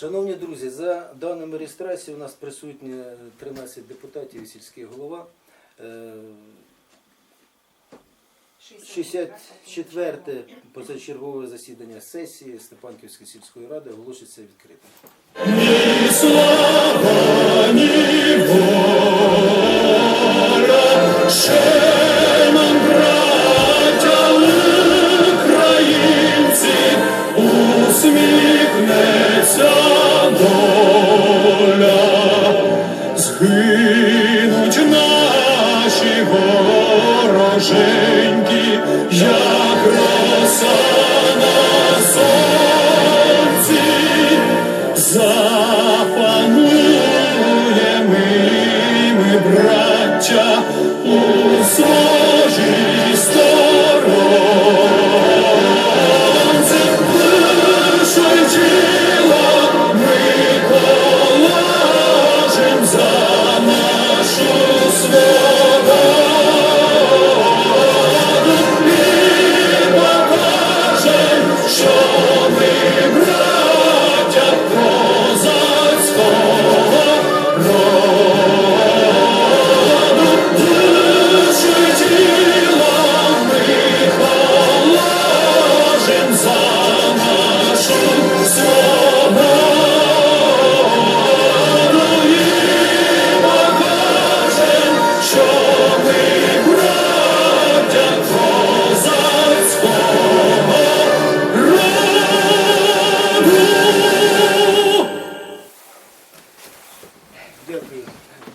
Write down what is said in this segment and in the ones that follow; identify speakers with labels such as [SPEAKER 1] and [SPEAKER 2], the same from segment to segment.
[SPEAKER 1] Шановні друзі, за даними реєстрації, у нас присутні 13 депутатів і сільський голова. Е, 64-те позачергове засідання сесії Степанківської сільської ради оголошується відкритим.
[SPEAKER 2] Вороженьки, як роса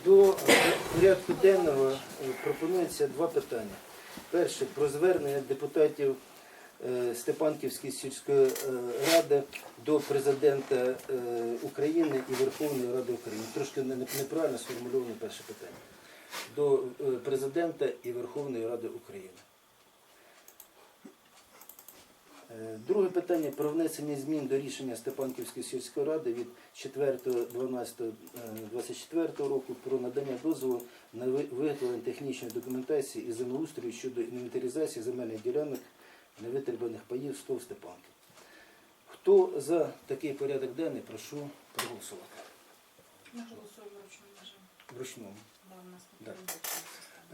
[SPEAKER 1] До порядку денного е, пропонується два питання. Перше про звернення депутатів е, Степанківської сільської е, ради до президента е, України і Верховної Ради України. Трошки не- не- неправильно сформульоване перше питання. До е, президента і Верховної Ради України. Е, Друге питання про внесення змін до рішення Степанківської сільської ради від 4.12.24 року про надання дозволу на виготовлення технічної документації і землеустрою щодо інвентаризації земельних ділянок невитребаних паїв СТОВ Степанки. Хто за такий порядок денний, прошу проголосувати.
[SPEAKER 3] Ми голосуємо в ручному режимі.
[SPEAKER 1] В ручному.
[SPEAKER 3] Да, у нас
[SPEAKER 1] Да.
[SPEAKER 3] не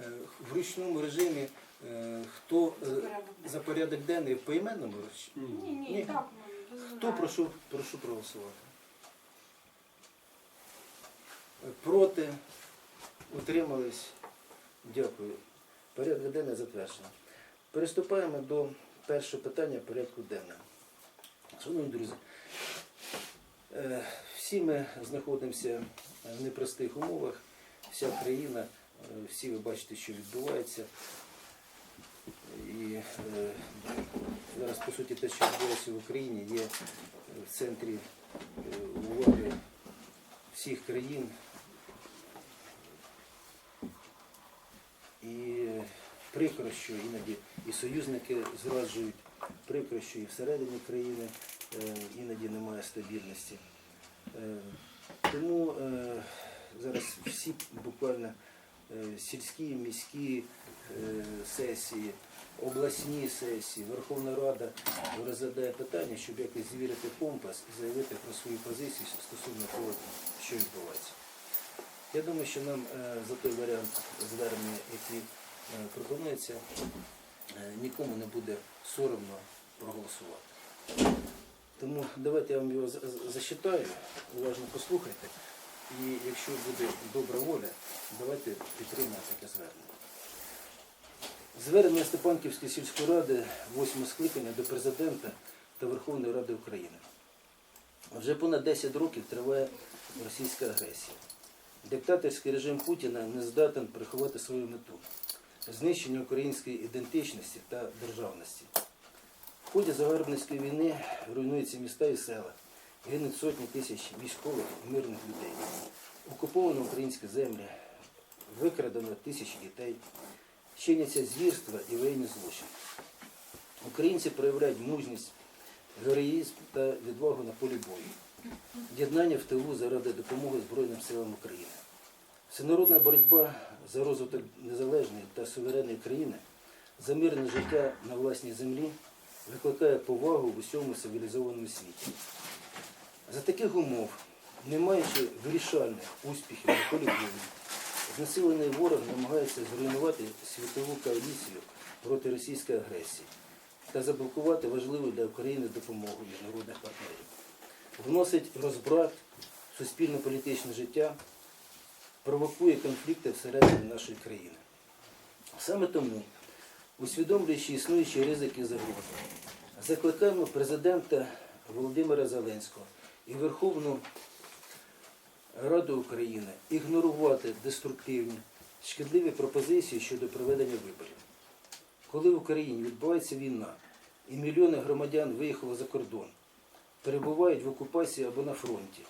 [SPEAKER 1] Е, В ручному режимі е, хто е, за порядок денний в поіменному речі?
[SPEAKER 3] Ні, ні,
[SPEAKER 1] Ні.
[SPEAKER 3] так
[SPEAKER 1] Хто прошу, прошу проголосувати? Проти? Утримались? Дякую. Порядок денний затверджено. Переступаємо до першого питання порядку денного. Шановні друзі, е, всі ми знаходимося в непростих умовах, вся країна, е, всі ви бачите, що відбувається. І е, зараз, по суті, те, що відбувається в Україні, є в центрі е, уваги всіх країн. І прикро, що іноді і союзники зраджують, прикро, що і всередині країни е, іноді немає стабільності. Е, Тому е, зараз всі буквально е, сільські, міські е, сесії, обласні сесії, Верховна Рада розглядає питання, щоб якось звірити компас і заявити про свою позицію стосовно того, що відбувається. Я думаю, що нам е, за той варіант звернення, який е, пропонується, е, нікому не буде соромно проголосувати. Тому давайте я вам його за- за- зачитаю, уважно послухайте. І якщо буде добра воля, давайте підтримаємо таке звернення. Звернення Степанківської сільської ради, восьме скликання до президента та Верховної Ради України. Вже понад 10 років триває російська агресія. Диктаторський режим Путіна не здатен приховати свою мету знищення української ідентичності та державності. В ході загарбницької війни руйнуються міста і села, гинуть сотні тисяч військових і мирних людей. Окуповано українські землі, викрадено тисячі дітей, чиняться звірства і воєнні злочини. Українці проявляють мужність, героїзм та відвагу на полі бою, єднання в тилу заради допомоги Збройним силам України. Всенародна боротьба за розвиток незалежної та суверенної країни, за мирне життя на власній землі викликає повагу в усьому цивілізованому світі. За таких умов, не маючи вирішальних успіхів на полі бою, знесилений ворог намагається зруйнувати світову коаліцію проти російської агресії та заблокувати важливу для України допомогу міжнародних партнерів. Вносить розбрат в суспільно-політичне життя, провокує конфлікти всередині нашої країни. Саме тому, усвідомлюючи існуючі ризики загрози, закликаємо президента Володимира Зеленського і Верховну Раду України ігнорувати деструктивні, шкідливі пропозиції щодо проведення виборів. Коли в Україні відбувається війна і мільйони громадян виїхали за кордон, перебувають в окупації або на фронті,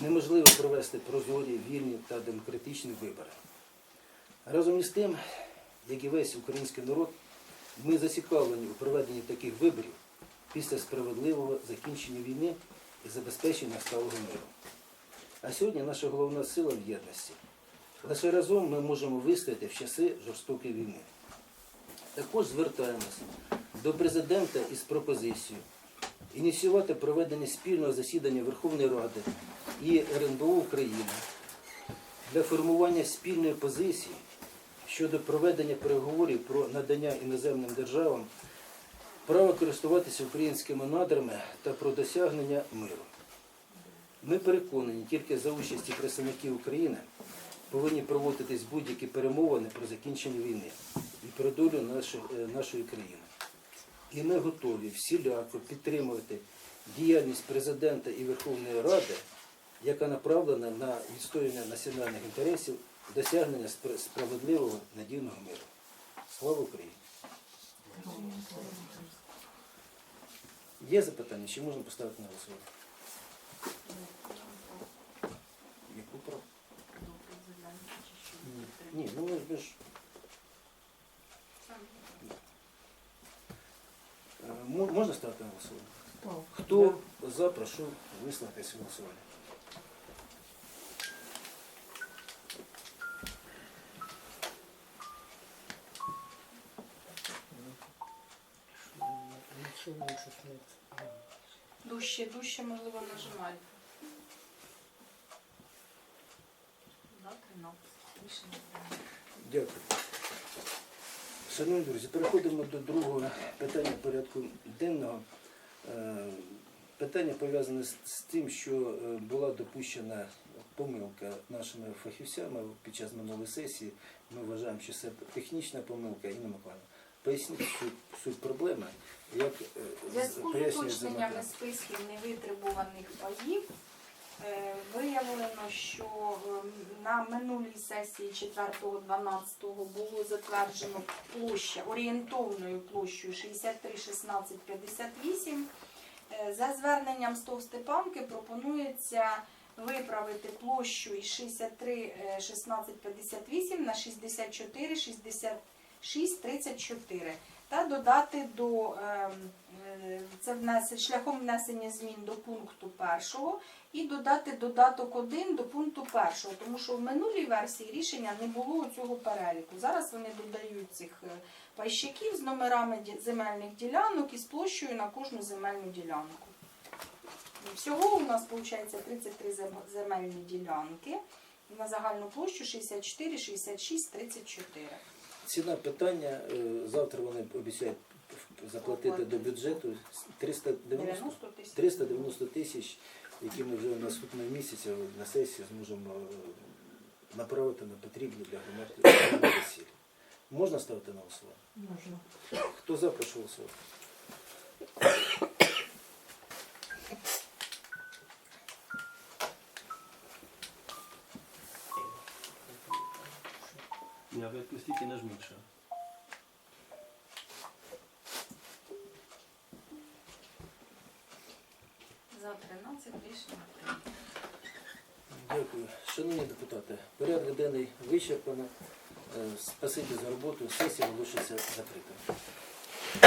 [SPEAKER 1] неможливо провести прозорі, вільні та демократичні вибори. Разом із тим, як і весь український народ, ми зацікавлені у проведенні таких виборів після справедливого закінчення війни і забезпечення сталого миру. А сьогодні наша головна сила в єдності. Лише разом ми можемо вистояти в часи жорстокої війни. Також звертаємося до президента із пропозицією ініціювати проведення спільного засідання Верховної Ради і РНБО України для формування спільної позиції щодо проведення переговорів про надання іноземним державам права користуватися українськими надрами та про досягнення миру. Ми переконані, тільки за участі представників України повинні проводитись будь-які перемовини про закінчення війни і про долю нашої, е, нашої країни. І ми готові всіляко підтримувати діяльність президента і Верховної Ради, яка направлена на відстоювання національних інтересів, досягнення справедливого надійного миру. Слава Україні! Є запитання, чи можна поставити на голосування? Яку про? Ні, ну ми ж е, мо- можна ставити на голосування? Хто за, прошу висловитися в голосування.
[SPEAKER 3] Дужче, дужче, можливо, нажимай.
[SPEAKER 4] За 13. Рішення прийнято.
[SPEAKER 1] Дякую. Шановні друзі, переходимо до другого питання порядку денного. Е, Питання пов'язане з тим, що е, була допущена помилка нашими фахівцями під час минулої сесії. Ми вважаємо, що це технічна помилка. Інна Миколаївна, поясніть суть, суть проблеми, як е,
[SPEAKER 4] зв'язку з
[SPEAKER 1] пояснює
[SPEAKER 4] уточненнями списків невитребуваних паїв виявлено, що е, на минулій сесії 4.12 було затверджено площа орієнтовною площею 63 16 58. Е, За зверненням Стовстепанки пропонується виправити площу із 63 е, 16 58 на 64 66 34 та додати до ем, е, це внес- шляхом внесення змін до пункту першого і додати додаток 1 до пункту першого, тому що в минулій версії рішення не було цього переліку. Зараз вони додають цих е, пайщиків з номерами земельних ділянок і з площею на кожну земельну ділянку. Всього у нас виходить 33 земельні ділянки на загальну площу 64, 66, 34.
[SPEAKER 1] Ціна питання, е, завтра вони обіцяють заплатити до бюджету 390
[SPEAKER 4] тисяч.
[SPEAKER 1] 390 тисяч, які ми вже наступного місяця на сесії зможемо е, направити на потрібні для громади цілі. Можна ставити на голосування?
[SPEAKER 5] Можна.
[SPEAKER 1] Хто за, прошу голосувати.
[SPEAKER 6] Не, а вы отпустите, нажмите. что.
[SPEAKER 4] За 13 рішення прийнято.
[SPEAKER 1] Дякую. Шановні депутати, порядок денний вичерпано. Е, Спасибі за роботу. Сесія залишиться закритою.